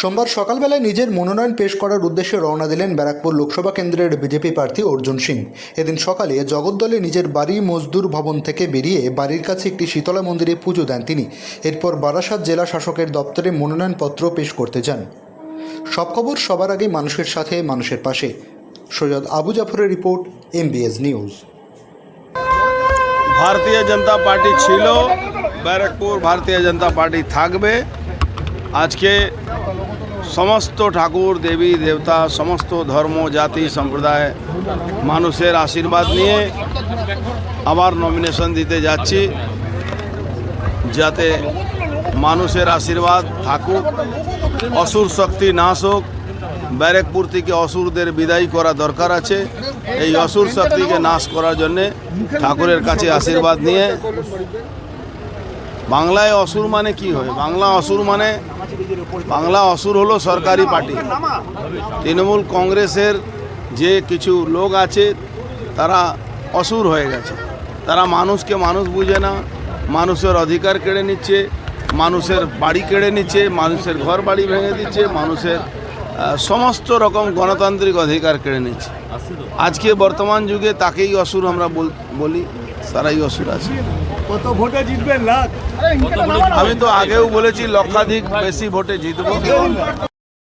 সোমবার সকালবেলায় নিজের মনোনয়ন পেশ করার উদ্দেশ্যে রওনা দিলেন ব্যারাকপুর লোকসভা কেন্দ্রের বিজেপি প্রার্থী অর্জুন সিং। এদিন সকালে জগদ্দলে নিজের বাড়ি মজদুর ভবন থেকে বেরিয়ে বাড়ির কাছে একটি শীতলা মন্দিরে পুজো দেন তিনি। এরপর বারাসাত জেলা শাসকের দপ্তরে মনোনয়নপত্র পেশ করতে যান। সব খবর সবার আগে মানুষের সাথে, মানুষের পাশে। Syed Abu জাফরের report, MBS news. Bharatiya Janata Party ছিল, ব্যারাকপুর ভারতীয় জনতা পার্টি থাকবে। আজকে সমস্ত ঠাকুর, দেবী, দেবতা, সমস্ত ধর্ম, জাতি, সম্প্রদায় মানুষের আশীর্বাদ নিয়ে আবার নমিনেশন দিতে যাচ্ছি। যাতে মানুষের আশীর্বাদ থাকুক, অসুর শক্তি নাশ হোক, ব্যারেকপুর থেকে অসুরদের বিদায় করা দরকার আছে। এই অসুর শক্তিকে নাশ করার জন্যে ঠাকুরের কাছে আশীর্বাদ নিয়ে বাংলায় অসুর মানে কি হয়? বাংলা অসুর মানে বাংলা অসুর হলো সরকারি পার্টি। তৃণমূল কংগ্রেসের যে কিছু লোক আছে, তারা অসুর হয়ে গেছে। তারা মানুষকে মানুষ বুঝে না, মানুষের অধিকার কেড়ে নিচ্ছে, মানুষের বাড়ি কেড়ে নিচ্ছে, মানুষের ঘর বাড়ি ভেঙে দিচ্ছে, মানুষের সমস্ত রকম গণতান্ত্রিক অধিকার কেড়ে নিচ্ছে। আজকে বর্তমান যুগে তাকেই অসুর আমরা বল- বলি তারাই অসুর আছে। কত ভোটে জিতবেন লাখ? আমি তো আগেও বলেছি লক্ষাধিক বেশি ভোটে জিতবো।